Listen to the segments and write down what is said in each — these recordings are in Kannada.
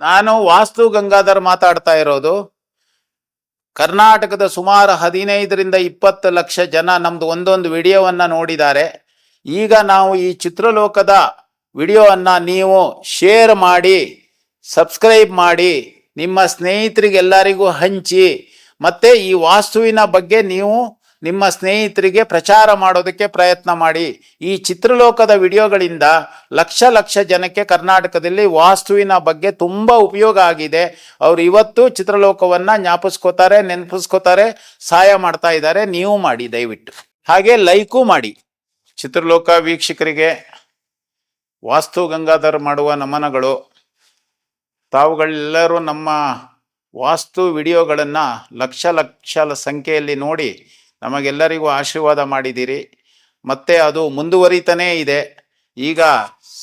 ನಾನು ವಾಸ್ತು ಗಂಗಾಧರ್ ಮಾತಾಡ್ತಾ ಇರೋದು, ಕರ್ನಾಟಕದ ಸುಮಾರು ಹದಿನೈದರಿಂದ ಇಪ್ಪತ್ತು ಲಕ್ಷ ಜನ ನಮ್ದು ಒಂದೊಂದು ವಿಡಿಯೋವನ್ನ ನೋಡಿದ್ದಾರೆ. ಈಗ ನಾವು ಈ ಚಿತ್ರಲೋಕದ ವಿಡಿಯೋವನ್ನು ನೀವು ಶೇರ್ ಮಾಡಿ, ಸಬ್ಸ್ಕ್ರೈಬ್ ಮಾಡಿ, ನಿಮ್ಮ ಸ್ನೇಹಿತರಿಗೆಲ್ಲರಿಗೂ ಹಂಚಿ, ಮತ್ತೆ ಈ ವಾಸ್ತುವಿನ ಬಗ್ಗೆ ನೀವು ನಿಮ್ಮ ಸ್ನೇಹಿತರಿಗೆ ಪ್ರಚಾರ ಮಾಡೋದಕ್ಕೆ ಪ್ರಯತ್ನ ಮಾಡಿ. ಈ ಚಿತ್ರಲೋಕದ ವಿಡಿಯೋಗಳಿಂದ ಲಕ್ಷ ಲಕ್ಷ ಜನಕ್ಕೆ ಕರ್ನಾಟಕದಲ್ಲಿ ವಾಸ್ತುವಿನ ಬಗ್ಗೆ ತುಂಬ ಉಪಯೋಗ ಆಗಿದೆ. ಅವರು ಇವತ್ತು ಚಿತ್ರಲೋಕವನ್ನು ಜ್ಞಾಪಿಸ್ಕೋತಾರೆ, ನೆನಪಿಸ್ಕೋತಾರೆ, ಸಹಾಯ ಮಾಡ್ತಾ ಇದ್ದಾರೆ. ನೀವು ಮಾಡಿ, ದಯವಿಟ್ಟು. ಹಾಗೆ ಲೈಕು ಮಾಡಿ. ಚಿತ್ರಲೋಕ ವೀಕ್ಷಕರಿಗೆ ವಾಸ್ತು ಗಂಗಾಧರ್ ಮಾಡುವ ನಮನಗಳು. ತಾವುಗಳೆಲ್ಲರೂ ನಮ್ಮ ವಾಸ್ತು ವಿಡಿಯೋಗಳನ್ನು ಲಕ್ಷ ಲಕ್ಷ ಸಂಖ್ಯೆಯಲ್ಲಿ ನೋಡಿ ನಮಗೆಲ್ಲರಿಗೂ ಆಶೀರ್ವಾದ ಮಾಡಿದ್ದೀರಿ ಮತ್ತೆ ಅದು ಮುಂದುವರಿತಾನೇ ಇದೆ. ಈಗ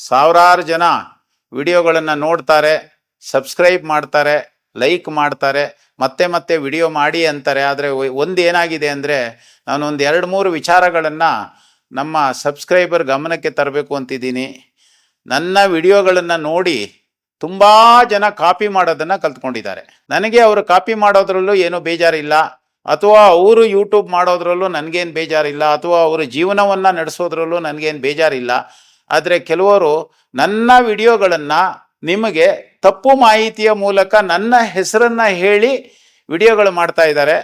ಸಾವಿರಾರು ಜನ ವಿಡಿಯೋಗಳನ್ನು ನೋಡ್ತಾರೆ, ಸಬ್ಸ್ಕ್ರೈಬ್ ಮಾಡ್ತಾರೆ, ಲೈಕ್ ಮಾಡ್ತಾರೆ, ಮತ್ತೆ ಮತ್ತೆ ವಿಡಿಯೋ ಮಾಡಿ ಅಂತಾರೆ. ಆದರೆ ಒಂದು ಏನಾಗಿದೆ ಅಂದರೆ ನಾನೊಂದು ಎರಡು ಮೂರು ವಿಚಾರಗಳನ್ನು ನಮ್ಮ ಸಬ್ಸ್ಕ್ರೈಬರ್ ಗಮನಕ್ಕೆ ತರಬೇಕು ಅಂತಿದ್ದೀನಿ. ನನ್ನ ವಿಡಿಯೋಗಳನ್ನು ನೋಡಿ ತುಂಬ ಜನ ಕಾಪಿ ಮಾಡೋದನ್ನು ಕಲ್ತ್ಕೊಂಡಿದ್ದಾರೆ. ನನಗೆ ಅವರು ಕಾಪಿ ಮಾಡೋದ್ರಲ್ಲೂ ಏನೂ ಬೇಜಾರಿಲ್ಲ. ಅಥವಾ ಅವರು ಯೂಟ್ಯೂಬ್ ಮಾಡೋದ್ರಲ್ಲೂ ನನಗೇನು ಬೇಜಾರಿಲ್ಲ, ಅಥವಾ ಅವರ ಜೀವನವನ್ನು ನಡೆಸೋದ್ರಲ್ಲೂ ನನಗೇನು ಬೇಜಾರಿಲ್ಲ. ಆದರೆ ಕೆಲವರು ನನ್ನ ವಿಡಿಯೋಗಳನ್ನು ನಿಮಗೆ ತಪ್ಪು ಮಾಹಿತಿಯ ಮೂಲಕ ನನ್ನ ಹೆಸರನ್ನು ಹೇಳಿ ವಿಡಿಯೋಗಳು ಮಾಡ್ತಾ ಇದ್ದಾರೆ.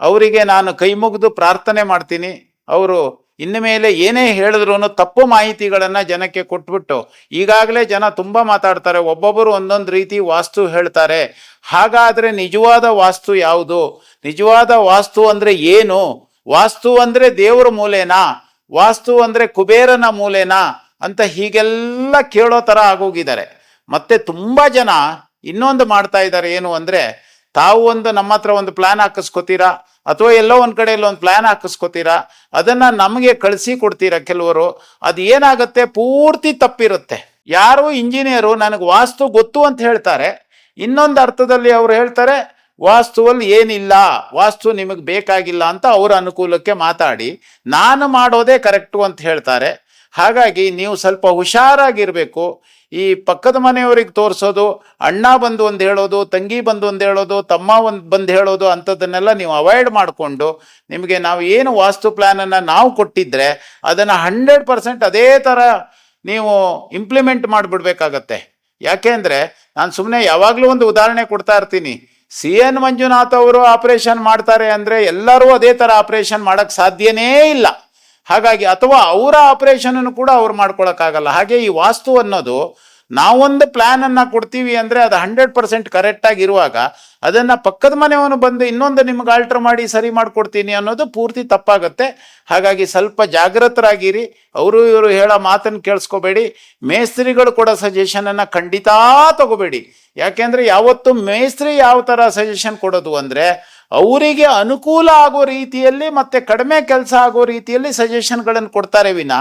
ಅವರಿಗೆ ನಾನು ಕೈ ಮುಗಿದು ಪ್ರಾರ್ಥನೆ ಮಾಡ್ತೀನಿ. ಅವರು ಇನ್ನು ಮೇಲೆ ಏನೇ ಹೇಳಿದ್ರು ತಪ್ಪು ಮಾಹಿತಿಗಳನ್ನು ಜನಕ್ಕೆ ಕೊಟ್ಬಿಟ್ಟು, ಈಗಾಗಲೇ ಜನ ತುಂಬ ಮಾತಾಡ್ತಾರೆ, ಒಬ್ಬೊಬ್ಬರು ಒಂದೊಂದು ರೀತಿ ವಾಸ್ತು ಹೇಳ್ತಾರೆ. ಹಾಗಾದರೆ ನಿಜವಾದ ವಾಸ್ತು ಯಾವುದು? ನಿಜವಾದ ವಾಸ್ತು ಅಂದರೆ ಏನು? ವಾಸ್ತು ಅಂದರೆ ದೇವರ ಮೂಲೆನಾ? ವಾಸ್ತು ಅಂದರೆ ಕುಬೇರನ ಮೂಲೆನಾ? ಅಂತ ಹೀಗೆಲ್ಲ ಕೇಳೋ ಥರ ಆಗೋಗಿದ್ದಾರೆ. ಮತ್ತೆ ತುಂಬ ಜನ ಇನ್ನೊಂದು ಮಾಡ್ತಾ ಇದ್ದಾರೆ ಏನು ಅಂದರೆ ತಾವು ಒಂದು ನಮ್ಮ ಹತ್ರ ಒಂದು ಪ್ಲಾನ್ ಹಾಕಿಸ್ಕೋತೀರಾ? ಅಥವಾ ಎಲ್ಲೋ ಒಂದು ಕಡೆಯಲ್ಲಿ ಒಂದು ಪ್ಲಾನ್ ಹಾಕಿಸ್ಕೋತೀರಾ? ಅದನ್ನ ನಮಗೆ ಕಳಿಸಿ ಕೊಡ್ತೀರಾ ಕೆಲವರು? ಅದು ಏನಾಗುತ್ತೆ? ಪೂರ್ತಿ ತಪ್ಪಿರುತ್ತೆ. ಯಾರು ಇಂಜಿನಿಯರು ನನಗೆ ವಾಸ್ತು ಗೊತ್ತು ಅಂತ ಹೇಳ್ತಾರೆ. ಇನ್ನೊಂದು ಅರ್ಥದಲ್ಲಿ ಅವರು ಹೇಳ್ತಾರೆ, ವಾಸ್ತುವಲ್ಲಿ ಏನಿಲ್ಲ? ವಾಸ್ತು ನಿಮಗೆ ಬೇಕಾಗಿಲ್ಲ ಅಂತ ಅವರ ಅನುಕೂಲಕ್ಕೆ ಮಾತಾಡಿ, ನಾನು ಮಾಡೋದೇ ಕರೆಕ್ಟು ಅಂತ ಹೇಳ್ತಾರೆ. ಹಾಗಾಗಿ ನೀವು ಸ್ವಲ್ಪ ಹುಷಾರಾಗಿರಬೇಕು. ಈ ಪಕ್ಕದ ಮನೆಯವರಿಗೆ ತೋರಿಸೋದು, ಅಣ್ಣ ಬಂದು ಒಂದು ಹೇಳೋದು, ತಂಗಿ ಬಂದು ಒಂದು ಹೇಳೋದು, ತಮ್ಮ ಒಂದು ಬಂದು ಹೇಳೋದು ಅಂಥದ್ದನ್ನೆಲ್ಲ ನೀವು ಅವಾಯ್ಡ್ ಮಾಡಿಕೊಂಡು ನಿಮಗೆ ನಾವು ಏನು ವಾಸ್ತು ಪ್ಲ್ಯಾನನ್ನು ನಾವು ಕೊಟ್ಟಿದ್ರೆ ಅದನ್ನು ಹಂಡ್ರೆಡ್ ಪರ್ಸೆಂಟ್ ಅದೇ ಥರ ನೀವು ಇಂಪ್ಲಿಮೆಂಟ್ ಮಾಡಿಬಿಡ್ಬೇಕಾಗತ್ತೆ. ಯಾಕೆಂದರೆ ನಾನು ಸುಮ್ಮನೆ ಯಾವಾಗಲೂ ಒಂದು ಉದಾಹರಣೆ ಕೊಡ್ತಾ ಇರ್ತೀನಿ. ಸಿ ಎನ್ ಮಂಜುನಾಥ್ ಅವರು ಆಪರೇಷನ್ ಮಾಡ್ತಾರೆ ಅಂದರೆ ಎಲ್ಲರೂ ಅದೇ ಥರ ಆಪರೇಷನ್ ಮಾಡೋಕ್ಕೆ ಸಾಧ್ಯನೇ ಇಲ್ಲ. ಹಾಗಾಗಿ ಅಥವಾ ಅವರ ಆಪರೇಷನ್ ಕೂಡ ಅವ್ರು ಮಾಡ್ಕೊಳಕ್ಕಾಗಲ್ಲ. ಹಾಗೆ ಈ ವಾಸ್ತು ಅನ್ನೋದು ನಾವೊಂದು ಪ್ಲಾನ್ ಅನ್ನ ಕೊಡ್ತೀವಿ ಅಂದ್ರೆ ಅದು ಹಂಡ್ರೆಡ್ ಪರ್ಸೆಂಟ್ ಕರೆಕ್ಟ್ ಆಗಿರುವಾಗ ಅದನ್ನ ಪಕ್ಕದ ಮನೆಯವನು ಬಂದು ಇನ್ನೊಂದು ನಿಮ್ಗೆ ಆಲ್ಟರ್ ಮಾಡಿ ಸರಿ ಮಾಡ್ಕೊಡ್ತೀನಿ ಅನ್ನೋದು ಪೂರ್ತಿ ತಪ್ಪಾಗುತ್ತೆ. ಹಾಗಾಗಿ ಸ್ವಲ್ಪ ಜಾಗೃತರಾಗಿರಿ ಅವರು ಇವರು ಹೇಳೋ ಮಾತನ್ನು ಕೇಳಿಸ್ಕೋಬೇಡಿ. ಮೇಸ್ತ್ರಿಗಳು ಕೂಡ ಸಜೆಷನ್ ಅನ್ನ ಖಂಡಿತ ತಗೋಬೇಡಿ. ಯಾಕೆಂದ್ರೆ ಯಾವತ್ತು ಮೇಸ್ತ್ರಿ ಯಾವ ತರ ಸಜೆಷನ್ ಕೊಡೋದು ಅಂದ್ರೆ ಅವರಿಗೆ ಅನುಕೂಲ ಆಗೋ ರೀತಿಯಲ್ಲಿ ಮತ್ತೆ ಕಡಿಮೆ ಕೆಲಸ ಆಗೋ ರೀತಿಯಲ್ಲಿ ಸಜೆಷನ್ಗಳನ್ನು ಕೊಡ್ತಾರೆ ವಿನ.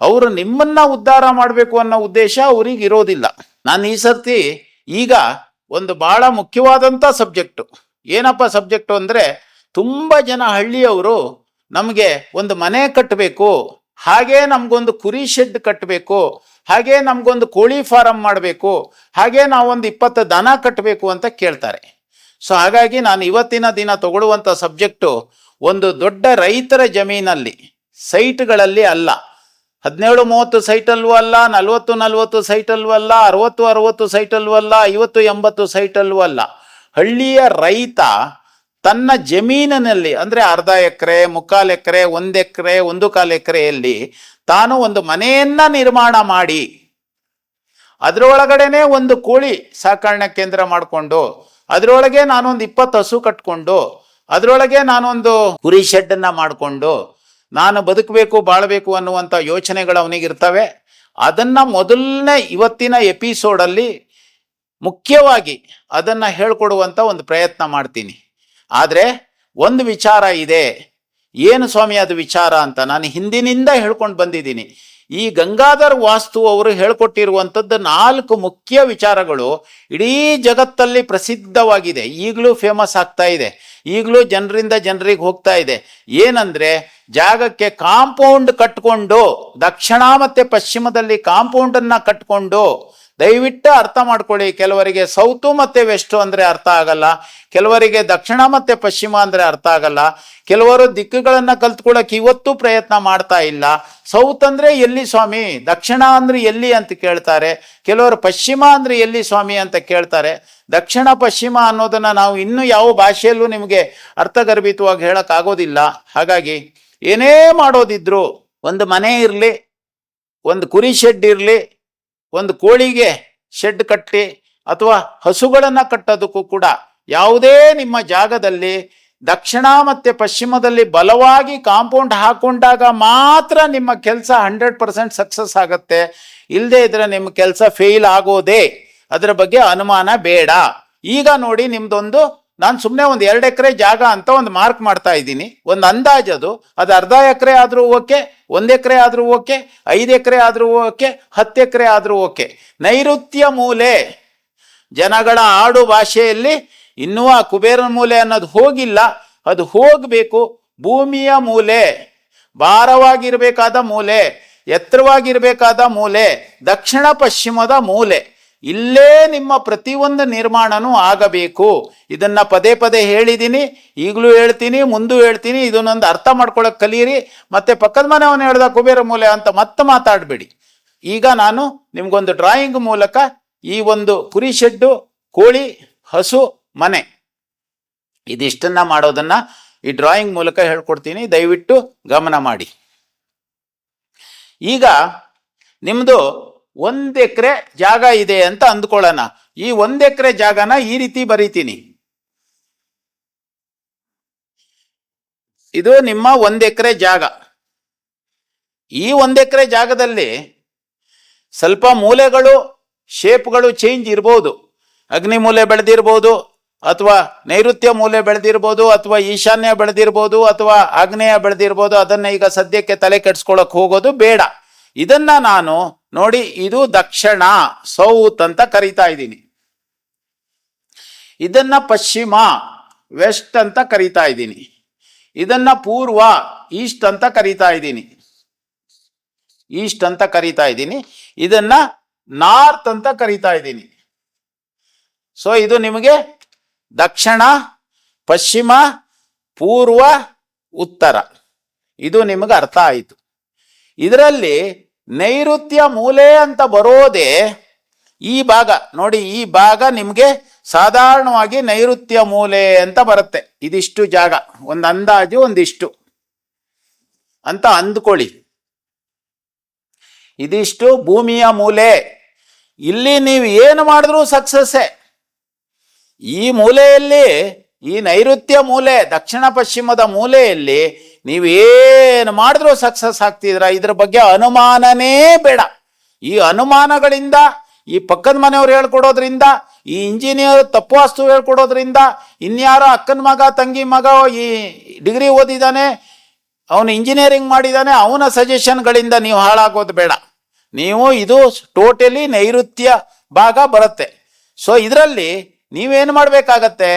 ಅವರು ನಿಮ್ಮನ್ನ ಉದ್ಧಾರ ಮಾಡಬೇಕು ಅನ್ನೋ ಉದ್ದೇಶ ಅವ್ರಿಗೆ ಇರೋದಿಲ್ಲ. ನಾನು ಈ ಸರ್ತಿ ಈಗ ಒಂದು ಬಹಳ ಮುಖ್ಯವಾದಂಥ ಸಬ್ಜೆಕ್ಟು ಏನಪ್ಪ ಸಬ್ಜೆಕ್ಟು ಅಂದರೆ ತುಂಬ ಜನ ಹಳ್ಳಿಯವರು ನಮಗೆ ಒಂದು ಮನೆ ಕಟ್ಟಬೇಕು ಹಾಗೆ ನಮಗೊಂದು ಕುರಿ ಶೆಡ್ ಕಟ್ಟಬೇಕು ಹಾಗೆ ನಮಗೊಂದು ಕೋಳಿ ಫಾರಂ ಮಾಡಬೇಕು, ಹಾಗೆ ನಾವೊಂದು ಇಪ್ಪತ್ತು ದನ ಕಟ್ಟಬೇಕು ಅಂತ ಕೇಳ್ತಾರೆ. ಸೊ ಹಾಗಾಗಿ ನಾನು ಇವತ್ತಿನ ದಿನ ತಗೊಳ್ಳುವಂಥ ಸಬ್ಜೆಕ್ಟು ಒಂದು ದೊಡ್ಡ ರೈತರ ಜಮೀನಲ್ಲಿ ಸೈಟ್ಗಳಲ್ಲಿ ಅಲ್ಲ. ಹದಿನೇಳು, ಮೂವತ್ತು ಸೈಟಲ್ಲೂ ಅಲ್ಲ ನಲವತ್ತು ನಲವತ್ತು ಸೈಟಲ್ಲೂ ಅಲ್ಲ ಅರವತ್ತು ಅರವತ್ತು ಸೈಟಲ್ಲೂ ಅಲ್ಲ ಐವತ್ತು, ಎಂಬತ್ತು ಸೈಟಲ್ಲೂ ಅಲ್ಲ. ಹಳ್ಳಿಯ ರೈತ ತನ್ನ ಜಮೀನಿನಲ್ಲಿ, ಅಂದರೆ ಅರ್ಧ ಎಕರೆ, ಮುಕ್ಕಾಲು ಎಕರೆ, ಒಂದು ಎಕರೆ, ಒಂದು ಕಾಲು ಎಕರೆಯಲ್ಲಿ ತಾನು ಒಂದು ಮನೆಯನ್ನ ನಿರ್ಮಾಣ ಮಾಡಿ, ಅದರೊಳಗಡೆನೆ ಒಂದು ಕೋಳಿ ಸಾಕಣೆ ಕೇಂದ್ರ ಮಾಡಿಕೊಂಡು ಅದರೊಳಗೆ ನಾನೊಂದು ಇಪ್ಪತ್ತು ಹಸು ಕಟ್ಕೊಂಡು, ಅದರೊಳಗೆ ನಾನೊಂದು ಕುರಿ ಶೆಡ್ಡನ್ನು ಮಾಡಿಕೊಂಡು, ನಾನು ಬದುಕಬೇಕು, ಬಾಳಬೇಕು ಅನ್ನುವಂಥ ಯೋಚನೆಗಳು ಅವನಿಗಿರ್ತವೆ ಅದನ್ನ ಮೊದಲನೇ ಇವತ್ತಿನ ಎಪಿಸೋಡಲ್ಲಿ ಮುಖ್ಯವಾಗಿ ಅದನ್ನ ಹೇಳ್ಕೊಡುವಂಥ ಒಂದು ಪ್ರಯತ್ನ ಮಾಡ್ತೀನಿ. ಆದರೆ ಒಂದು ವಿಚಾರ ಇದೆ. ಏನು ಸ್ವಾಮಿ ಅದು ವಿಚಾರ ಅಂತ ನಾನು ಹಿಂದಿನಿಂದ ಹೇಳ್ಕೊಂಡು ಬಂದಿದ್ದೀನಿ. ಈ ಗಂಗಾಧರ್ ವಾಸ್ತು ಅವರು ಹೇಳ್ಕೊಟ್ಟಿರುವಂಥದ್ದು ನಾಲ್ಕು ಮುಖ್ಯ ವಿಚಾರಗಳು ಇಡೀ ಜಗತ್ತಲ್ಲಿ ಪ್ರಸಿದ್ಧವಾಗಿದೆ. ಈಗಲೂ ಫೇಮಸ್ ಆಗ್ತಾ ಇದೆ. ಈಗಲೂ ಜನರಿಂದ ಜನರಿಗೆ ಹೋಗ್ತಾ ಇದೆ. ಏನಂದ್ರೆ ಜಾಗಕ್ಕೆ ಕಾಂಪೌಂಡ್ ಕಟ್ಕೊಂಡು, ದಕ್ಷಿಣ ಮತ್ತೆ ಪಶ್ಚಿಮದಲ್ಲಿ ಕಾಂಪೌಂಡನ್ನು ಕಟ್ಕೊಂಡು ದಯವಿಟ್ಟು ಅರ್ಥ ಮಾಡ್ಕೊಳ್ಳಿ. ಕೆಲವರಿಗೆ ಸೌತು ಮತ್ತೆ ವೆಸ್ಟು ಅಂದ್ರೆ ಅರ್ಥ ಆಗಲ್ಲ. ಕೆಲವರಿಗೆ ದಕ್ಷಿಣ ಮತ್ತೆ ಪಶ್ಚಿಮ ಅಂದ್ರೆ ಅರ್ಥ ಆಗಲ್ಲ. ಕೆಲವರು ದಿಕ್ಕುಗಳನ್ನು ಕಲ್ತ್ಕೊಳ್ಳಕ್ ಇವತ್ತು ಪ್ರಯತ್ನ ಮಾಡ್ತಾ ಇಲ್ಲ. ಸೌತ್ ಅಂದ್ರೆ ಎಲ್ಲಿ ಸ್ವಾಮಿ? ದಕ್ಷಿಣ ಅಂದ್ರೆ ಎಲ್ಲಿ ಅಂತ ಕೇಳ್ತಾರೆ. ಕೆಲವರು ಪಶ್ಚಿಮ ಅಂದ್ರೆ ಎಲ್ಲಿ ಸ್ವಾಮಿ ಅಂತ ಕೇಳ್ತಾರೆ. ದಕ್ಷಿಣ ಪಶ್ಚಿಮ ಅನ್ನೋದನ್ನ ನಾವು ಇನ್ನೂ ಯಾವ ಭಾಷೆಯಲ್ಲೂ ನಿಮಗೆ ಅರ್ಥಗರ್ಭಿತವಾಗಿ ಹೇಳೋಕ್ಕಾಗೋದಿಲ್ಲ ಹಾಗಾಗಿ ಏನೇ ಮಾಡೋದಿದ್ರು, ಒಂದು ಮನೆ ಇರಲಿ, ಒಂದು ಕುರಿ ಶೆಡ್ ಇರಲಿ ಒಂದು ಕೋಳಿಗೆ ಶೆಡ್ ಕಟ್ಟಿ ಅಥವಾ ಹಸುಗಳನ್ನು ಕಟ್ಟೋದಕ್ಕೂ ಕೂಡ ಯಾವುದೇ ನಿಮ್ಮ ಜಾಗದಲ್ಲಿ ದಕ್ಷಿಣ ಮತ್ತೆ ಪಶ್ಚಿಮದಲ್ಲಿ ಬಲವಾಗಿ ಕಾಂಪೌಂಡ್ ಹಾಕೊಂಡಾಗ ಮಾತ್ರ ನಿಮ್ಮ ಕೆಲಸ ಹಂಡ್ರೆಡ್ ಪರ್ಸೆಂಟ್ ಸಕ್ಸಸ್ ಆಗುತ್ತೆ. ಇಲ್ಲದೆ ಇದ್ರೆ ನಿಮ್ಮ ಕೆಲಸ ಫೇಲ್ ಆಗೋದೇ. ಅದರ ಬಗ್ಗೆ ಅನುಮಾನ ಬೇಡ. ಈಗ ನೋಡಿ ನಿಮ್ದೊಂದು ನಾನು ಸುಮ್ಮನೆ ಒಂದು ಎರಡು ಎಕರೆ ಜಾಗ ಅಂತ ಒಂದು ಮಾರ್ಕ್ ಮಾಡ್ತಾ ಇದ್ದೀನಿ. ಒಂದು ಅಂದಾಜು ಅದು. ಅದು ಅರ್ಧ ಎಕರೆ ಆದರೂ ಓಕೆ, ಒಂದು ಎಕರೆ ಆದರೂ ಓಕೆ, ಐದು ಎಕರೆ ಆದರೂ ಓಕೆ, ಹತ್ತು ಎಕರೆ ಆದರೂ ಓಕೆ. ನೈಋತ್ಯ ಮೂಲೆ. ಜನಗಳ ಆಡು ಭಾಷೆಯಲ್ಲಿ ಇನ್ನೂ ಆ ಕುಬೇರನ ಮೂಲೆ ಅನ್ನೋದು ಹೋಗಿಲ್ಲ. ಅದು ಹೋಗಬೇಕು. ಭೂಮಿಯ ಮೂಲೆ. ಭಾರವಾಗಿರಬೇಕಾದ ಮೂಲೆ. ಎತ್ತರವಾಗಿರಬೇಕಾದ ಮೂಲೆ. ದಕ್ಷಿಣ ಪಶ್ಚಿಮದ ಮೂಲೆ. ಇಲ್ಲೇ ನಿಮ್ಮ ಪ್ರತಿಯೊಂದು ನಿರ್ಮಾಣನೂ ಆಗಬೇಕು. ಇದನ್ನ ಪದೇ ಪದೇ ಹೇಳಿದ್ದೀನಿ ಈಗಲೂ ಹೇಳ್ತೀನಿ, ಮುಂದೂ ಹೇಳ್ತೀನಿ, ಇದನ್ನೊಂದು ಅರ್ಥ ಮಾಡ್ಕೊಳಕ್ ಕಲಿಯಿರಿ, ಮತ್ತೆ ಪಕ್ಕದ ಮನೆಯವನು ಹೇಳ್ದ ಕುಬೇರ ಮೂಲೆ ಅಂತ ಮತ್ತೆ ಮಾತಾಡಬೇಡಿ. ಈಗ ನಾನು ನಿಮ್ಗೊಂದು ಡ್ರಾಯಿಂಗ್ ಮೂಲಕ ಈ ಒಂದು ಕುರಿ ಶೆಡ್ಡು, ಕೋಳಿ, ಹಸು, ಮನೆ ಇದಿಷ್ಟನ್ನ ಮಾಡೋದನ್ನ ಈ ಡ್ರಾಯಿಂಗ್ ಮೂಲಕ ಹೇಳ್ಕೊಡ್ತೀನಿ. ದಯವಿಟ್ಟು ಗಮನ ಮಾಡಿ. ಈಗ ನಿಮ್ದು ಒಂದ್ ಎಕರೆ ಜಾಗ ಇದೆ ಅಂತ ಅಂದ್ಕೊಳ್ಳೋಣ. ಈ ಒಂದು ಎಕರೆ ಜಾಗನ ಈ ರೀತಿ ಬರೀತೀನಿ. ಇದು ನಿಮ್ಮ ಒಂದು ಎಕರೆ ಜಾಗ. ಈ ಒಂದು ಎಕರೆ ಜಾಗದಲ್ಲಿ ಸ್ವಲ್ಪ ಮೂಲೆಗಳು, ಶೇಪ್ಗಳು ಚೇಂಜ್ ಇರ್ಬೋದು. ಅಗ್ನಿ ಮೂಲೆ ಬೆಳೆದಿರ್ಬೋದು, ಅಥವಾ ನೈಋತ್ಯ ಮೂಲೆ ಬೆಳೆದಿರ್ಬೋದು, ಅಥವಾ ಈಶಾನ್ಯ ಬೆಳೆದಿರ್ಬೋದು, ಅಥವಾ ಆಗ್ನೇಯ ಬೆಳೆದಿರ್ಬೋದು, ಅದನ್ನ ಈಗ ಸದ್ಯಕ್ಕೆ ತಲೆ ಕೆಡ್ಸ್ಕೊಳಕ್ ಹೋಗೋದು ಬೇಡ. ಇದನ್ನ ನಾನು ನೋಡಿ ಇದು ದಕ್ಷಿಣ, ಸೌತ್ ಅಂತ ಕರಿತಾ ಇದ್ದೀನಿ. ಇದನ್ನ ಪಶ್ಚಿಮ, ವೆಸ್ಟ್ ಅಂತ ಕರಿತಾ ಇದ್ದೀನಿ. ಇದನ್ನ ಪೂರ್ವ, ಈಸ್ಟ್ ಅಂತ ಕರಿತಾ ಇದ್ದೀನಿ. ಈಸ್ಟ್ ಅಂತ ಕರಿತಾ ಇದ್ದೀನಿ. ಇದನ್ನ ನಾರ್ತ್ ಅಂತ ಕರಿತಾ ಇದ್ದೀನಿ. ಸೊ ಇದು ನಿಮಗೆ ದಕ್ಷಿಣ, ಪಶ್ಚಿಮ, ಪೂರ್ವ, ಉತ್ತರ. ಇದು ನಿಮಗೆ ಅರ್ಥ ಆಯಿತು. ಇದರಲ್ಲಿ ನೈಋತ್ಯ ಮೂಲೆ ಅಂತ ಬರೋದೇ ಈ ಭಾಗ. ನೋಡಿ, ಈ ಭಾಗ ನಿಮಗೆ ಸಾಧಾರಣವಾಗಿ ನೈಋತ್ಯ ಮೂಲೆ ಅಂತ ಬರುತ್ತೆ. ಇದಿಷ್ಟು ಜಾಗ. ಒಂದು ಅಂದಾಜು, ಒಂದಿಷ್ಟು. ಅಂತ ಅಂದ್ಕೊಳ್ಳಿ. ಇದಿಷ್ಟು ಭೂಮಿಯ ಮೂಲೆ. ಇಲ್ಲಿ ನೀವು ಏನು ಮಾಡಿದ್ರೂ ಸಕ್ಸಸ್ಸೇ. ಈ ಮೂಲೆಯಲ್ಲಿ, ಈ ನೈಋತ್ಯ ಮೂಲೆ, ದಕ್ಷಿಣ ಪಶ್ಚಿಮದ ಮೂಲೆಯಲ್ಲಿ ನೀವು ಏನು ಮಾಡಿದ್ರೂ ಸಕ್ಸಸ್ ಆಗ್ತಿದ್ರ ಇದ್ರ ಬಗ್ಗೆ ಅನುಮಾನನೇ ಬೇಡ. ಈ ಅನುಮಾನಗಳಿಂದ, ಈ ಪಕ್ಕದ ಮನೆಯವ್ರು ಹೇಳ್ಕೊಡೋದ್ರಿಂದ, ಈ ಇಂಜಿನಿಯರ್ ತಪ್ಪು ವಾಸ್ತು ಹೇಳ್ಕೊಡೋದ್ರಿಂದ, ಇನ್ಯಾರೋ ಅಕ್ಕನ ಮಗ, ತಂಗಿ ಮಗ ಈ ಡಿಗ್ರಿ ಓದಿದ್ದಾನೆ ಅವನು ಇಂಜಿನಿಯರಿಂಗ್ ಮಾಡಿದ್ದಾನೆ ಅವನ ಸಜೆಷನ್ಗಳಿಂದ ನೀವು ಹಾಳಾಗೋದು ಬೇಡ. ನೀವು ಇದು ಟೋಟಲಿ ನೈಋತ್ಯ ಭಾಗ ಬರುತ್ತೆ. ಸೊ ಇದರಲ್ಲಿ ನೀವೇನು ಮಾಡಬೇಕಾಗತ್ತೆ?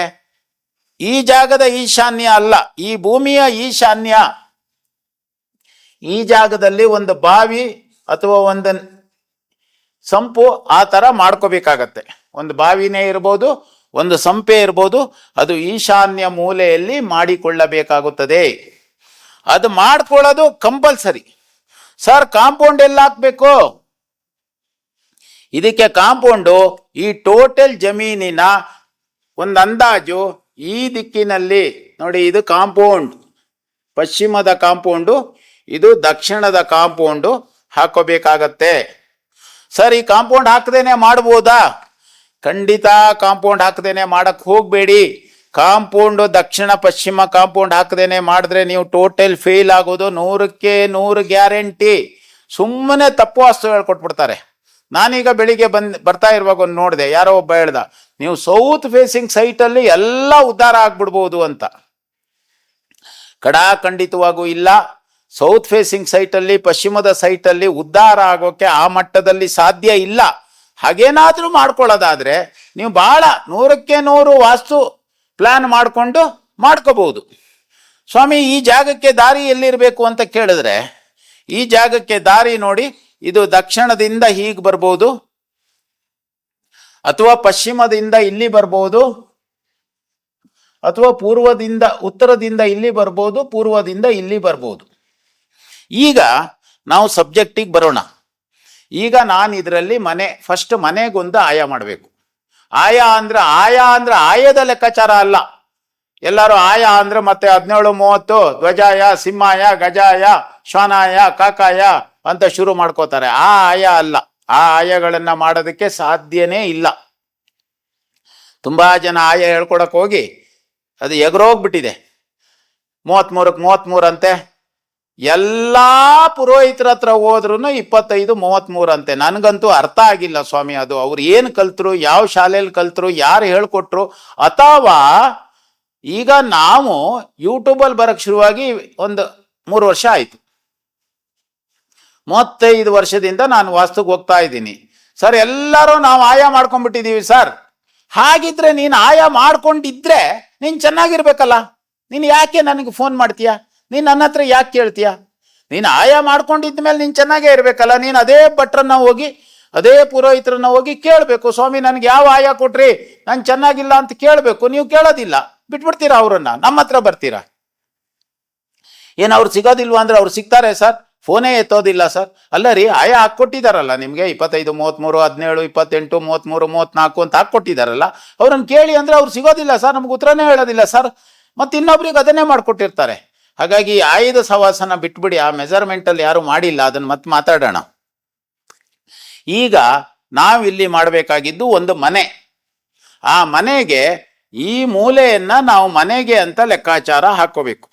ಈ ಜಾಗದ ಈಶಾನ್ಯ ಅಲ್ಲ, ಈ ಭೂಮಿಯ ಈಶಾನ್ಯ. ಈ ಜಾಗದಲ್ಲಿ ಒಂದು ಬಾವಿ ಅಥವಾ ಒಂದು ಸಂಪು ಆ ಥರ ಮಾಡ್ಕೋಬೇಕಾಗತ್ತೆ. ಒಂದು ಬಾವಿನೇ ಇರ್ಬೋದು, ಒಂದು ಸಂಪೆ ಇರ್ಬೋದು, ಅದು ಈಶಾನ್ಯ ಮೂಲೆಯಲ್ಲಿ ಮಾಡಿಕೊಳ್ಳಬೇಕಾಗುತ್ತದೆ. ಅದು ಮಾಡ್ಕೊಳ್ಳೋದು ಕಂಪಲ್ಸರಿ. ಸರ್, ಕಾಂಪೌಂಡ್ ಎಲ್ಲ ಹಾಕ್ಬೇಕು? ಇದಕ್ಕೆ ಕಾಂಪೌಂಡು ಈ ಟೋಟಲ್ ಜಮೀನಿನ ಒಂದು ಅಂದಾಜು ಈ ದಿಕ್ಕಿನಲ್ಲಿ ನೋಡಿ ಇದು ಕಾಂಪೌಂಡ್. ಪಶ್ಚಿಮದ ಕಾಂಪೌಂಡು, ಇದು ದಕ್ಷಿಣದ ಕಾಂಪೌಂಡು ಹಾಕೋಬೇಕಾಗತ್ತೆ. ಸರ್, ಈ ಕಾಂಪೌಂಡ್ ಹಾಕದೇನೆ ಮಾಡ್ಬೋದಾ? ಖಂಡಿತ ಕಾಂಪೌಂಡ್ ಹಾಕದೇನೆ ಮಾಡಕ್ ಹೋಗಬೇಡಿ. ಕಾಂಪೌಂಡ್ ದಕ್ಷಿಣ ಪಶ್ಚಿಮ ಕಾಂಪೌಂಡ್ ಹಾಕದೇನೆ ಮಾಡಿದ್ರೆ ನೀವು ಟೋಟಲ್ ಫೇಲ್ ಆಗೋದು ನೂರಕ್ಕೆ ನೂರು ಗ್ಯಾರಂಟಿ. ಸುಮ್ಮನೆ ತಪ್ಪು ವಾಸ್ತು ಹೇಳ್ಕೊಟ್ಬಿಡ್ತಾರೆ ನಾನೀಗ ಬೆಳಿಗ್ಗೆ ಬಂದ್, ಬರ್ತಾ ಇರುವಾಗ ಒಂದು ನೋಡಿದೆ, ಯಾರೋ ಒಬ್ಬ ಹೇಳ್ದ, ನೀವು ಸೌತ್ ಫೇಸಿಂಗ್ ಸೈಟಲ್ಲಿ ಎಲ್ಲ ಉದ್ಧಾರ ಆಗ್ಬಿಡ್ಬೋದು ಅಂತ. ಕಡಾಖಂಡಿತವಾಗೂ ಇಲ್ಲ, ಸೌತ್ ಫೇಸಿಂಗ್ ಸೈಟಲ್ಲಿ, ಪಶ್ಚಿಮದ ಸೈಟಲ್ಲಿ ಉದ್ಧಾರ ಆಗೋಕೆ ಆ ಮಟ್ಟದಲ್ಲಿ ಸಾಧ್ಯ ಇಲ್ಲ. ಹಾಗೇನಾದರೂ ಮಾಡ್ಕೊಳ್ಳೋದಾದ್ರೆ, ನೀವು ಬಹಳ ನೂರಕ್ಕೆ ನೂರು ವಾಸ್ತು ಪ್ಲಾನ್ ಮಾಡಿಕೊಂಡು ಮಾಡ್ಕೋಬಹುದು ಸ್ವಾಮಿ, ಈ ಜಾಗಕ್ಕೆ ದಾರಿ ಎಲ್ಲಿರಬೇಕು ಅಂತ ಕೇಳಿದ್ರೆ, ಈ ಜಾಗಕ್ಕೆ ದಾರಿ ನೋಡಿ ಇದು ದಕ್ಷಿಣದಿಂದ ಹೀಗೆ ಬರ್ಬೋದು, ಅಥವಾ ಪಶ್ಚಿಮದಿಂದ ಇಲ್ಲಿ ಬರ್ಬೋದು, ಅಥವಾ ಪೂರ್ವದಿಂದ ಉತ್ತರದಿಂದ ಇಲ್ಲಿ ಬರ್ಬೋದು, ಪೂರ್ವದಿಂದ ಇಲ್ಲಿ ಬರ್ಬೋದು. ಈಗ ನಾವು ಸಬ್ಜೆಕ್ಟಿಗೆ ಬರೋಣ. ಈಗ ನಾನು ಇದರಲ್ಲಿ ಮನೆ ಫಸ್ಟ್ ಮನೆಗೊಂದು ಆಯಾ ಮಾಡಬೇಕು. ಆಯಾ ಅಂದ್ರೆ ಆಯಾ ಅಂದ್ರೆ ಆಯದ ಲೆಕ್ಕಾಚಾರ ಅಲ್ಲ. ಎಲ್ಲರೂ ಆಯಾ ಅಂದ್ರೆ ಮತ್ತೆ ಹದಿನೇಳು, ಮೂವತ್ತು, ಧ್ವಜಾಯ, ಸಿಂಹಾಯ, ಗಜಾಯ ಶ್ವಾನಾಯ ಕಾಕಾಯ ಅಂತ ಶುರು ಮಾಡ್ಕೋತಾರೆ. ಆ ಆಯ ಅಲ್ಲ. ಆ ಆಯಗಳನ್ನ ಮಾಡೋದಕ್ಕೆ ಸಾಧ್ಯನೇ ಇಲ್ಲ. ತುಂಬಾ ಜನ ಆಯ ಹೇಳ್ಕೊಡಕ್ ಹೋಗಿ ಅದು ಎಗರೋಗ್ಬಿಟ್ಟಿದೆ. ಮೂವತ್ಮೂರಕ್ಕೆ ಮೂವತ್ತ್ಮೂರಂತೆ ಎಲ್ಲ ಪುರೋಹಿತರ ಹತ್ರ ಹೋದ್ರೂ ಇಪ್ಪತ್ತೈದು ಮೂವತ್ತ್ಮೂರಂತೆ ನನಗಂತೂ ಅರ್ಥ ಆಗಿಲ್ಲ ಸ್ವಾಮಿ ಅದು. ಅವ್ರು ಏನು ಕಲ್ತರು, ಯಾವ ಶಾಲೆಯಲ್ಲಿ ಕಲ್ತರು, ಯಾರು ಹೇಳ್ಕೊಟ್ರು, ಅಥವಾ ಈಗ ನಾವು ಯೂಟ್ಯೂಬಲ್ಲಿ ಬರಕ್ ಶುರುವಾಗಿ ಒಂದು ಮೂರು ವರ್ಷ ಆಯ್ತು. ಮೂವತ್ತೈದು ವರ್ಷದಿಂದ ನಾನು ವಾಸ್ತುಗೆ ಹೋಗ್ತಾ ಇದ್ದೀನಿ. ಸರ್, ಎಲ್ಲರೂ ನಾವು ಆಯಾ ಮಾಡ್ಕೊಂಡ್ಬಿಟ್ಟಿದ್ದೀವಿ ಸರ್. ಹಾಗಿದ್ರೆ ನೀನು ಆಯಾ ಮಾಡ್ಕೊಂಡಿದ್ರೆ ನೀನು ಚೆನ್ನಾಗಿರ್ಬೇಕಲ್ಲ. ನೀನು ಯಾಕೆ ನನಗೆ ಫೋನ್ ಮಾಡ್ತೀಯಾ? ನೀನು ನನ್ನ ಹತ್ರ ಯಾಕೆ ಕೇಳ್ತೀಯ? ನೀನು ಆಯ ಮಾಡ್ಕೊಂಡಿದ್ಮೇಲೆ ನೀನು ಚೆನ್ನಾಗೇ ಇರಬೇಕಲ್ಲ. ನೀನು ಅದೇ ಭಟ್ರನ್ನ ಹೋಗಿ, ಅದೇ ಪುರೋಹಿತರನ್ನ ಹೋಗಿ ಕೇಳಬೇಕು. ಸ್ವಾಮಿ, ನನಗೆ ಯಾವ ಆಯ ಕೊಟ್ರಿ? ನಾನು ಚೆನ್ನಾಗಿಲ್ಲ ಅಂತ ಕೇಳಬೇಕು. ನೀವು ಕೇಳೋದಿಲ್ಲ. ಬಿಟ್ಬಿಡ್ತೀರಾ ಅವರನ್ನ? ನಮ್ಮ ಹತ್ರ ಬರ್ತೀರಾ? ಏನು ಅವ್ರು ಸಿಗೋದಿಲ್ವಾ ಅಂದ್ರೆ ಅವ್ರು ಸಿಗ್ತಾರೆ ಸರ್. ಫೋನೇ ಎತ್ತೋದಿಲ್ಲ ಸರ್. ಅಲ್ಲ ರೀ ಆಯ ಹಾಕ್ಕೊಟ್ಟಿದಾರಲ್ಲ, ನಿಮಗೆ ಇಪ್ಪತ್ತೈದು ಮೂವತ್ತ್ಮೂರು ಹದಿನೇಳು, ಇಪ್ಪತ್ತೆಂಟು ಮೂವತ್ತ್ಮೂರು ಮೂವತ್ತ್ನಾಲ್ಕು ಅಂತ ಹಾಕ್ಕೊಟ್ಟಿದಾರಲ್ಲ, ಅವ್ರನ್ನ ಕೇಳಿ ಅಂದ್ರೆ ಅವ್ರು ಸಿಗೋದಿಲ್ಲ ಸರ್, ನಮ್ಗೆ ಉತ್ತರನೇ ಹೇಳೋದಿಲ್ಲ ಸರ್. ಮತ್ತೆ ಇನ್ನೊಬ್ರಿಗೆ ಅದನ್ನೇ ಮಾಡ್ಕೊಟ್ಟಿರ್ತಾರೆ. ಹಾಗಾಗಿ ಆಯ್ದ ಸವಾಸನ ಬಿಟ್ಬಿಡಿ, ಆ ಮೆಜರ್ಮೆಂಟಲ್ಲಿ ಯಾರು ಮಾಡಿಲ್ಲ, ಅದನ್ನ ಮತ್ತೆ ಮಾತಾಡೋಣ. ಈಗ ನಾವಿಲ್ಲಿ ಮಾಡಬೇಕಾಗಿದ್ದು ಒಂದು ಮನೆ. ಆ ಮನೆಗೆ ಈ ಮೂಲೆಯನ್ನು ನಾವು ಮನೆಗೆ ಅಂತ ಲೆಕ್ಕಾಚಾರ ಹಾಕೋಬೇಕು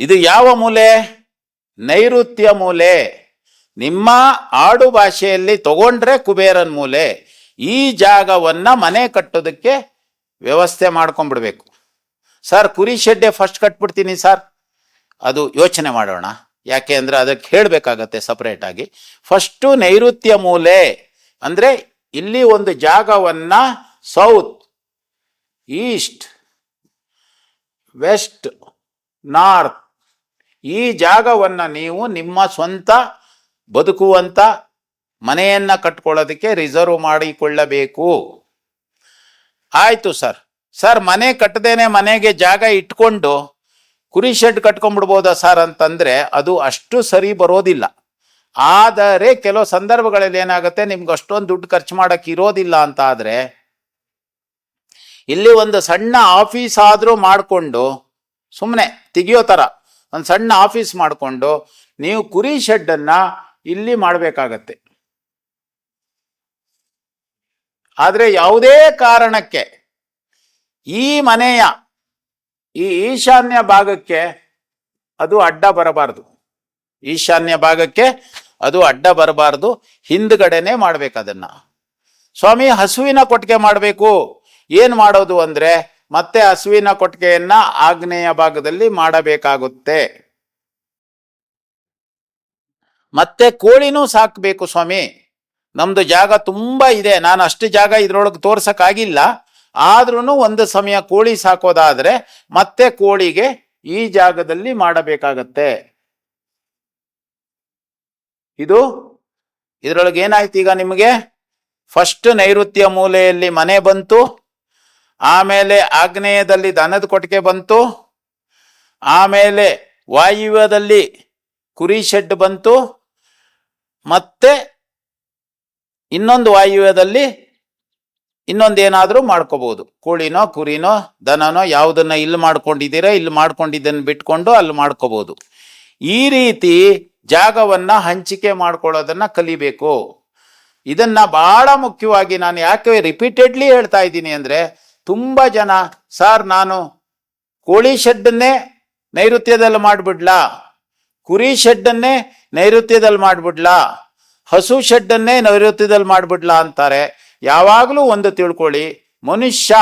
ಇದು ಯಾವ ಮೂಲೆ? ನೈಋತ್ಯ ಮೂಲೆ. ನಿಮ್ಮ ಆಡು ಭಾಷೆಯಲ್ಲಿ ತಗೊಂಡ್ರೆ ಕುಬೇರನ್ ಮೂಲೆ. ಈ ಜಾಗವನ್ನ ಮನೆ ಕಟ್ಟೋದಕ್ಕೆ ವ್ಯವಸ್ಥೆ ಮಾಡ್ಕೊಂಡ್ಬಿಡ್ಬೇಕು. ಸರ್, ಕುರಿ ಶೆಡ್ಡೆ ಫಸ್ಟ್ ಕಟ್ಬಿಡ್ತೀನಿ ಸರ್. ಅದು ಯೋಚನೆ ಮಾಡೋಣ. ಯಾಕೆ ಅಂದ್ರೆ ಅದಕ್ಕೆ ಹೇಳಬೇಕಾಗತ್ತೆ ಸಪರೇಟ್ ಆಗಿ. ಫಸ್ಟು ನೈಋತ್ಯ ಮೂಲೆ ಅಂದ್ರೆ ಇಲ್ಲಿ ಒಂದು ಜಾಗವನ್ನ ಸೌತ್ ಈಸ್ಟ್ ವೆಸ್ಟ್ ನಾರ್ತ್ ಈ ಜಾಗವನ್ನು ನೀವು ನಿಮ್ಮ ಸ್ವಂತ ಬದುಕುವಂತ ಮನೆಯನ್ನು ಕಟ್ಕೊಳ್ಳೋದಕ್ಕೆ ರಿಸರ್ವ್ ಮಾಡಿಕೊಳ್ಳಬೇಕು. ಆಯಿತು ಸರ್. ಸರ್, ಮನೆ ಕಟ್ಟದೇನೆ ಮನೆಗೆ ಜಾಗ ಇಟ್ಕೊಂಡು ಕುರಿ ಶೆಡ್ ಕಟ್ಕೊಂಡ್ಬಿಡ್ಬೋದಾ ಸರ್ ಅಂತಂದರೆ ಅದು ಅಷ್ಟು ಸರಿ ಬರೋದಿಲ್ಲ. ಆದರೆ ಕೆಲವು ಸಂದರ್ಭಗಳಲ್ಲಿ ಏನಾಗುತ್ತೆ, ನಿಮ್ಗೆ ಅಷ್ಟೊಂದು ದುಡ್ಡು ಖರ್ಚು ಮಾಡೋಕ್ಕೆ ಇರೋದಿಲ್ಲ ಅಂತ ಆದ್ರೆ ಇಲ್ಲಿ ಒಂದು ಸಣ್ಣ ಆಫೀಸ್ ಆದರೂ ಮಾಡಿಕೊಂಡು ಸುಮ್ಮನೆ ತೆಗಿಯೋ ಥರ ಒಂದು ಸಣ್ಣ ಆಫೀಸ್ ಮಾಡಿಕೊಂಡು ನೀವು ಕುರಿ ಶೆಡ್ಡನ್ನು ಇಲ್ಲಿ ಮಾಡಬೇಕಾಗತ್ತೆ. ಆದರೆ ಯಾವುದೇ ಕಾರಣಕ್ಕೆ ಈ ಮನೆಯ, ಈ ಈಶಾನ್ಯ ಭಾಗಕ್ಕೆ ಅದು ಅಡ್ಡ ಬರಬಾರದು. ಈಶಾನ್ಯ ಭಾಗಕ್ಕೆ ಅದು ಅಡ್ಡ ಬರಬಾರದು. ಹಿಂದ್ಗಡೆನೆ ಮಾಡ್ಬೇಕು ಅದನ್ನ. ಸ್ವಾಮಿ, ಹಸುವಿನ ಕೊಟ್ಟಿಗೆ ಮಾಡಬೇಕು. ಏನ್ ಮಾಡೋದು ಅಂದ್ರೆ ಮತ್ತೆ ಹಸುವಿನ ಕೊಟ್ಟಿಗೆಯನ್ನ ಆಗ್ನೇಯ ಭಾಗದಲ್ಲಿ ಮಾಡಬೇಕಾಗುತ್ತೆ. ಮತ್ತೆ ಕೋಳಿನೂ ಸಾಕ್ಬೇಕು ಸ್ವಾಮಿ. ನಮ್ದು ಜಾಗ ತುಂಬಾ ಇದೆ. ನಾನು ಅಷ್ಟು ಜಾಗ ಇದ್ರೊಳಗೆ ತೋರ್ಸಕ್ಕಾಗಿಲ್ಲ. ಆದ್ರೂ ಒಂದು ಸಮಯ ಕೋಳಿ ಸಾಕೋದಾದ್ರೆ ಮತ್ತೆ ಕೋಳಿಗೆ ಈ ಜಾಗದಲ್ಲಿ ಮಾಡಬೇಕಾಗತ್ತೆ. ಇದು? ಇದ್ರೊಳಗೆ ಏನಾಯ್ತು ಈಗ ನಿಮಗೆ? ಫಸ್ಟ್ ನೈಋತ್ಯ ಮೂಲೆಯಲ್ಲಿ ಮನೆ ಬಂತು. ಆಮೇಲೆ ಆಗ್ನೇಯದಲ್ಲಿ ದನದ ಕೊಟ್ಟಿಗೆ ಬಂತು. ಆಮೇಲೆ ವಾಯುವ್ಯದಲ್ಲಿ ಕುರಿ ಶೆಡ್ ಬಂತು. ಮತ್ತೆ ಇನ್ನೊಂದು ವಾಯುವ್ಯದಲ್ಲಿ ಇನ್ನೊಂದೇನಾದರೂ ಮಾಡ್ಕೋಬಹುದು. ಕೋಳಿನೋ, ಕುರಿನೋ, ದನನೋ ಯಾವುದನ್ನ ಇಲ್ಲಿ ಮಾಡ್ಕೊಂಡಿದ್ದೀರಾ, ಇಲ್ಲಿ ಮಾಡ್ಕೊಂಡಿದ್ದನ್ನು ಬಿಟ್ಕೊಂಡು ಅಲ್ಲಿ ಮಾಡ್ಕೋಬಹುದು. ಈ ರೀತಿ ಜಾಗವನ್ನ ಹಂಚಿಕೆ ಮಾಡ್ಕೊಳ್ಳೋದನ್ನ ಕಲಿಬೇಕು. ಇದನ್ನ ಬಹಳ ಮುಖ್ಯವಾಗಿ ನಾನು ಯಾಕೆ ರಿಪೀಟೆಡ್ಲಿ ಹೇಳ್ತಾ ಇದ್ದೀನಿ ಅಂದ್ರೆ ತುಂಬಾ ಜನ, ಸರ್, ನಾನು ಕೋಳಿ ಶೆಡ್ಡನ್ನೇ ನೈಋತ್ಯದಲ್ಲಿ ಮಾಡಿಬಿಡ್ಲಾ? ಕುರಿ ಶೆಡ್ಡನ್ನೇ ನೈಋತ್ಯದಲ್ಲಿ ಮಾಡಿಬಿಡ್ಲಾ? ಹಸು ಶೆಡ್ಡನ್ನೇ ನೈಋತ್ಯದಲ್ಲಿ ಮಾಡಿಬಿಡ್ಲಾ? ಅಂತಾರೆ. ಯಾವಾಗಲೂ ಒಂದು ತಿಳ್ಕೊಳ್ಳಿ, ಮನುಷ್ಯ,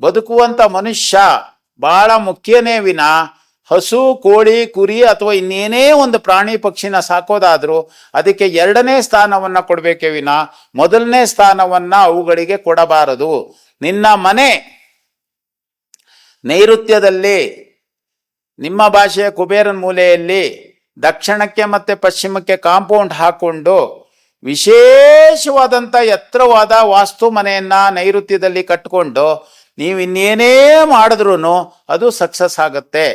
ಬದುಕುವಂತ ಮನುಷ್ಯ ಬಹಳ ಮುಖ್ಯನೇ ವಿನ ಹಸು, ಕೋಳಿ, ಕುರಿ ಅಥವಾ ಇನ್ನೇನೇ ಒಂದು ಪ್ರಾಣಿ ಪಕ್ಷಿನ ಸಾಕೋದಾದರೂ ಅದಕ್ಕೆ ಎರಡನೇ ಸ್ಥಾನವನ್ನ ಕೊಡ್ಬೇಕೇ ವಿನ. ಮೊದಲನೇ ಸ್ಥಾನವನ್ನ ಅವುಗಳಿಗೆ ಕೊಡಬಾರದು. ನಿನ್ನ ಮನೆ ನೈಋತ್ಯದಲ್ಲಿ, ನಿಮ್ಮ ಭಾಷೆಯ ಕುಬೇರನ್ ಮೂಲೆಯಲ್ಲಿ, ದಕ್ಷಿಣಕ್ಕೆ ಮತ್ತೆ ಪಶ್ಚಿಮಕ್ಕೆ ಕಾಂಪೌಂಡ್ ಹಾಕೊಂಡು ವಿಶೇಷವಾದಂಥ ಎತ್ತರವಾದ ವಾಸ್ತು ಮನೆಯನ್ನ ನೈಋತ್ಯದಲ್ಲಿ ಕಟ್ಕೊಂಡು ನೀವು ಇನ್ನೇನೇ ಮಾಡಿದ್ರೂ ಅದು ಸಕ್ಸಸ್ ಆಗುತ್ತೆ.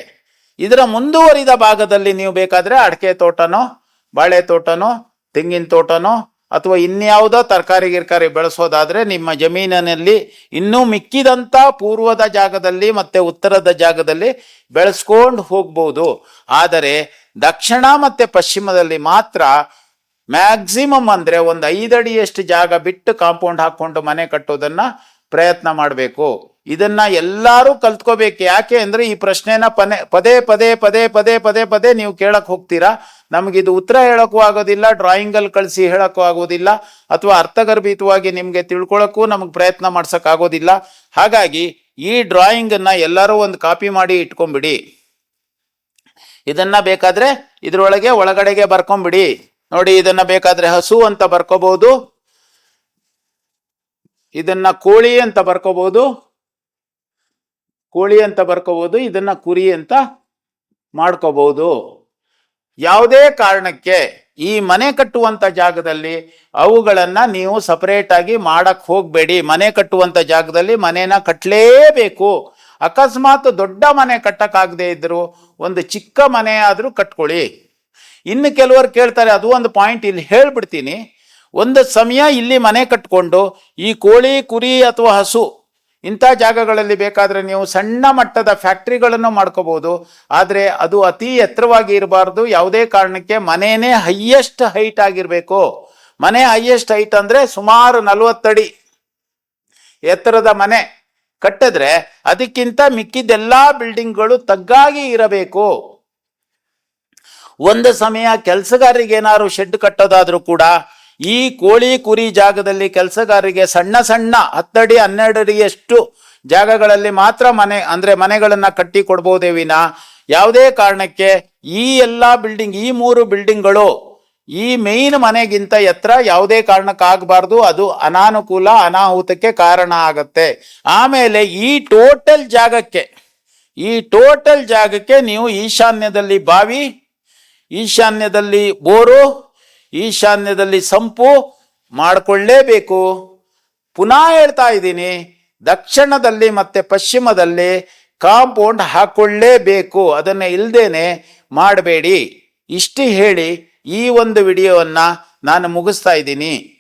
ಇದರ ಮುಂದುವರಿದ ಭಾಗದಲ್ಲಿ ನೀವು ಬೇಕಾದ್ರೆ ಅಡಿಕೆ ತೋಟನೋ, ಬಾಳೆ ತೋಟನೋ, ತೆಂಗಿನ ತೋಟನೋ ಅಥವಾ ಇನ್ಯಾವುದೋ ತರಕಾರಿ ಗಿರ್ಕಾರಿ ಬೆಳೆಸೋದಾದರೆ ನಿಮ್ಮ ಜಮೀನಿನಲ್ಲಿ ಇನ್ನೂ ಮಿಕ್ಕಿದಂಥ ಪೂರ್ವದ ಜಾಗದಲ್ಲಿ ಮತ್ತೆ ಉತ್ತರದ ಜಾಗದಲ್ಲಿ ಬೆಳೆಸ್ಕೊಂಡು ಹೋಗ್ಬೋದು. ಆದರೆ ದಕ್ಷಿಣ ಮತ್ತೆ ಪಶ್ಚಿಮದಲ್ಲಿ ಮಾತ್ರ ಮ್ಯಾಕ್ಸಿಮಮ್ ಅಂದ್ರೆ ಒಂದು ಐದಡಿಯಷ್ಟು ಜಾಗ ಬಿಟ್ಟು ಕಾಂಪೌಂಡ್ ಹಾಕ್ಕೊಂಡು ಮನೆ ಕಟ್ಟೋದನ್ನ ಪ್ರಯತ್ನ ಮಾಡಬೇಕು. ಇದನ್ನ ಎಲ್ಲರೂ ಕಲ್ತ್ಕೋಬೇಕು. ಯಾಕೆ ಅಂದ್ರೆ ಈ ಪ್ರಶ್ನೆನ ಪನೆ, ಪದೇ ಪದೇ ಪದೇ ಪದೇ ಪದೇ ಪದೇ ನೀವು ಕೇಳಕ್ ಹೋಗ್ತೀರಾ? ನಮಗಿದು ಉತ್ತರ ಹೇಳಕ್ಕೂ ಆಗೋದಿಲ್ಲ ಡ್ರಾಯಿಂಗ್ ಅಲ್ಲಿ ಕಳಿಸಿ ಹೇಳಕ್ಕೂ ಆಗೋದಿಲ್ಲ, ಅಥವಾ ಅರ್ಥಗರ್ಭಿತವಾಗಿ ನಿಮ್ಗೆ ತಿಳ್ಕೊಳಕ್ಕೂ ನಮ್ಗೆ ಪ್ರಯತ್ನ ಮಾಡ್ಸಕ್ ಆಗೋದಿಲ್ಲ. ಹಾಗಾಗಿ ಈ ಡ್ರಾಯಿಂಗ್ ಅನ್ನ ಎಲ್ಲರೂ ಒಂದು ಕಾಪಿ ಮಾಡಿ ಇಟ್ಕೊಂಡ್ಬಿಡಿ ಇದನ್ನ ಬೇಕಾದ್ರೆ ಇದ್ರೊಳಗೆ ಒಳಗಡೆಗೆ ಬರ್ಕೊಂಬಿಡಿ. ನೋಡಿ, ಇದನ್ನ ಬೇಕಾದ್ರೆ ಹಸು ಅಂತ ಬರ್ಕೋಬಹುದು ಇದನ್ನ ಕೋಳಿ ಅಂತ ಬರ್ಕೋಬಹುದು ಕೋಳಿ ಅಂತ ಬರ್ಕೋಬಹುದು ಇದನ್ನ ಕುರಿ ಅಂತ ಮಾಡ್ಕೋಬಹುದು ಯಾವುದೇ ಕಾರಣಕ್ಕೆ ಈ ಮನೆ ಕಟ್ಟುವಂತ ಜಾಗದಲ್ಲಿ ಅವುಗಳನ್ನು ನೀವು ಸಪರೇಟ್ ಆಗಿ ಹೋಗಬೇಡಿ. ಮನೆ ಕಟ್ಟುವಂತ ಜಾಗದಲ್ಲಿ ಮನೇನ ಕಟ್ಟಲೇಬೇಕು ಅಕಸ್ಮಾತ್ ದೊಡ್ಡ ಮನೆ ಕಟ್ಟಕ್ಕಾಗದೇ ಇದ್ದರೂ ಒಂದು ಚಿಕ್ಕ ಮನೆ ಆದರೂ ಕಟ್ಕೊಳ್ಳಿ. ಇನ್ನು ಕೆಲವರು ಕೇಳ್ತಾರೆ, ಅದು ಒಂದು ಪಾಯಿಂಟ್ ಇಲ್ಲಿ ಹೇಳ್ಬಿಡ್ತೀನಿ. ಒಂದು ಸಮಯ ಇಲ್ಲಿ ಮನೆ ಕಟ್ಕೊಂಡು ಈ ಕೋಳಿ, ಕುರಿ ಅಥವಾ ಹಸು ಇಂಥ ಜಾಗಗಳಲ್ಲಿ ಬೇಕಾದರೆ ನೀವು ಸಣ್ಣ ಮಟ್ಟದ ಫ್ಯಾಕ್ಟ್ರಿಗಳನ್ನು ಮಾಡ್ಕೋಬೋದು. ಆದರೆ ಅದು ಅತಿ ಎತ್ತರವಾಗಿ ಇರಬಾರ್ದು. ಯಾವುದೇ ಕಾರಣಕ್ಕೆ ಮನೆಯೇ ಹೈಯೆಸ್ಟ್ ಹೈಟ್ ಆಗಿರಬೇಕು. ಮನೆ ಹೈಯೆಸ್ಟ್ ಹೈಟ್ ಅಂದರೆ ಸುಮಾರು ನಲವತ್ತಡಿ ಎತ್ತರದ ಮನೆ ಕಟ್ಟಿದ್ರೆ ಅದಕ್ಕಿಂತ ಮಿಕ್ಕಿದ್ದೆಲ್ಲ ಬಿಲ್ಡಿಂಗ್ಗಳು ತಗ್ಗಾಗಿ ಇರಬೇಕು. ಒಂದು ಸಮಯ ಕೆಲಸಗಾರರಿಗೆ ಏನಾದ್ರು ಶೆಡ್ ಕಟ್ಟೋದಾದರೂ ಕೂಡ ಈ ಕೋಳಿ ಕುರಿ ಜಾಗದಲ್ಲಿ ಕೆಲಸಗಾರರಿಗೆ ಸಣ್ಣ ಸಣ್ಣ ಹತ್ತಡಿ ಹನ್ನೆರಡಡಿಯಷ್ಟು ಜಾಗಗಳಲ್ಲಿ ಮಾತ್ರ ಮನೆ, ಅಂದ್ರೆ ಮನೆಗಳನ್ನ ಕಟ್ಟಿ ಕೊಡ್ಬೋದೇ ವಿನ ಯಾವುದೇ ಕಾರಣಕ್ಕೆ ಈ ಎಲ್ಲಾ ಬಿಲ್ಡಿಂಗ್ ಈ ಮೂರು ಬಿಲ್ಡಿಂಗ್ಗಳು ಈ ಮೇನ್ ಮನೆಗಿಂತ ಎತ್ತರ ಯಾವುದೇ ಕಾರಣಕ್ಕಾಗಬಾರ್ದು, ಅದು ಅನಾನುಕೂಲ, ಅನಾಹುತಕ್ಕೆ ಕಾರಣ ಆಗತ್ತೆ. ಆಮೇಲೆ ಈ ಟೋಟಲ್ ಜಾಗಕ್ಕೆ, ಈ ಟೋಟಲ್ ಜಾಗಕ್ಕೆ ನೀವು ಈಶಾನ್ಯದಲ್ಲಿ ಬಾವಿ, ಈಶಾನ್ಯದಲ್ಲಿ ಬೋರು ಈಶಾನ್ಯದಲ್ಲಿ ಸಂಪು ಮಾಡಿಕೊಳ್ಳೇಬೇಕು. ಪುನಃ ಹೇಳ್ತಾ ಇದ್ದೀನಿ, ದಕ್ಷಿಣದಲ್ಲಿ ಮತ್ತೆ ಪಶ್ಚಿಮದಲ್ಲಿ ಕಾಂಪೌಂಡ್ ಹಾಕೊಳ್ಳೇಬೇಕು. ಅದನ್ನ ಇಲ್ದೇನೆ ಮಾಡಬೇಡಿ. ಇಷ್ಟು ಹೇಳಿ ಈ ಒಂದು ವಿಡಿಯೋವನ್ನು ನಾನು ಮುಗಿಸ್ತಾ ಇದ್ದೀನಿ.